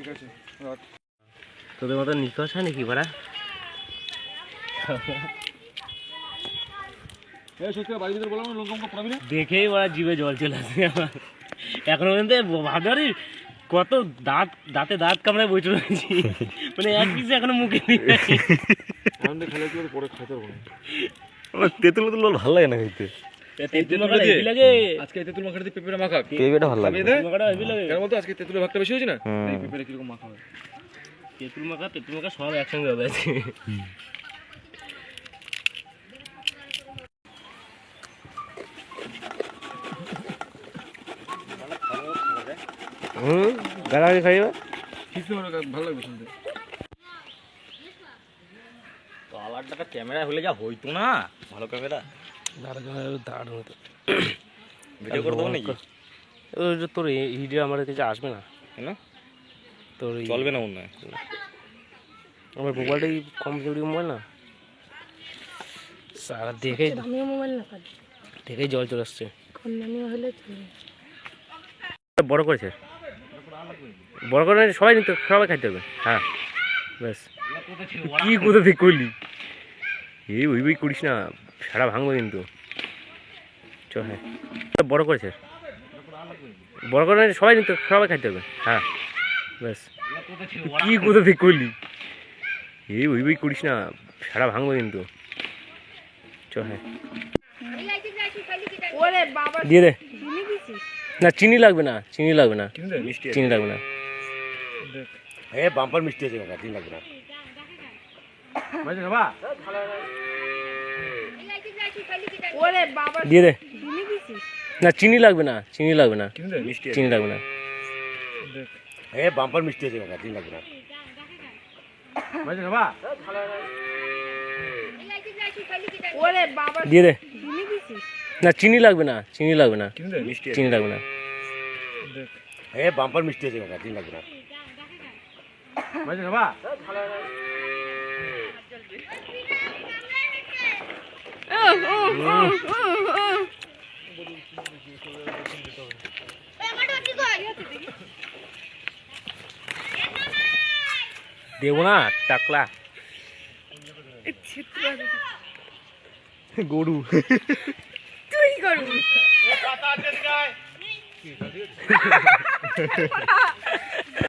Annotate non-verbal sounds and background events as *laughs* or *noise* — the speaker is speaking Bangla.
ঠিক আছে তোদের মতো নিকশ হয় নাকি বাড়া? দেখেই বাড়া জিভে জল চলে আসে আমার। এখনও পর্যন্ত পারি কত দাঁত দাঁতে দাঁত কামড়ায় বইতে রয়েছি। মানে এক পিস এখনও মুখে তেঁতুল তেঁতুল ভালো লাগে না খেতে। তেঁতুল মাখাটা হেভি আজকে তেঁতুল মাখাটা দিয়ে পেঁপেটা মাখা পেঁপেটা ভালো লাগে। খাবি দে? তেঁতুল মাখাটা হেভি লাগে। কেন বলতো আজকে তেঁতুলের ভাগটা বেশি হয়েছে না? এই পেঁপেটা কীরকম মাখা তেঁতুল মাখা তেঁতুল মাখা সব একসঙ্গে হবে আছে হুম গালাগালি খাইবা কিছু ভালো লাগবে শুনতে। কালারটা ক্যামেরা হলে যা হইতো না ভালো ক্যামেরা। দারুণ ভিডিও করে দেবো নাকি ওই তোর ভিডিও আমার কাছে আসবে না তোর চলবে না মনে হয় আমার মোবাইলটাই কম জরুরি মোবাইল না সারা দেখে মোবাইল না দেখেই জল চলে আসছে বড় করেছে বড় করে সবাই নিতে সবাই খাইতে হবে হ্যাঁ ব্যাস কি কোথা থেকে করলি এই ওই করিস না সারা ভাঙবো কিন্তু। চ হ্যাঁ। বড় করেছে? বড় করে সবাই নিতে সবাই খাইতে হবে। হ্যাঁ। ব্যাস। কি কোথা থেকে করলি? এই ওই বই করিস না সারা ভাঙবো কিন্তু। চ হ্যাঁ। দিয়ে দে। চিনি না চিনি লাগবে না চিনি লাগবে না। কিনে দে মিষ্টি চিনি লাগবে না। এ বাম্পার মিষ্টি আছে কাকা তিন লাগবে না। বাবা। ওরে বাবা দিয়ে দে। না চিনি লাগবে না চিনি লাগবে না। মিষ্টি চিনি লাগবে না। এ বাম্পার মিষ্টি আছে কাকা তিন লাগবে না। দিয়ে দে। না চিনি লাগবে না চিনি লাগবে না। মিষ্টি চিনি লাগবে না। এ বাম্পার মিষ্টি আছে কাকা তিন লাগবে না। বাবা দেবো না টাকলা। গরু। তুই করবি *laughs*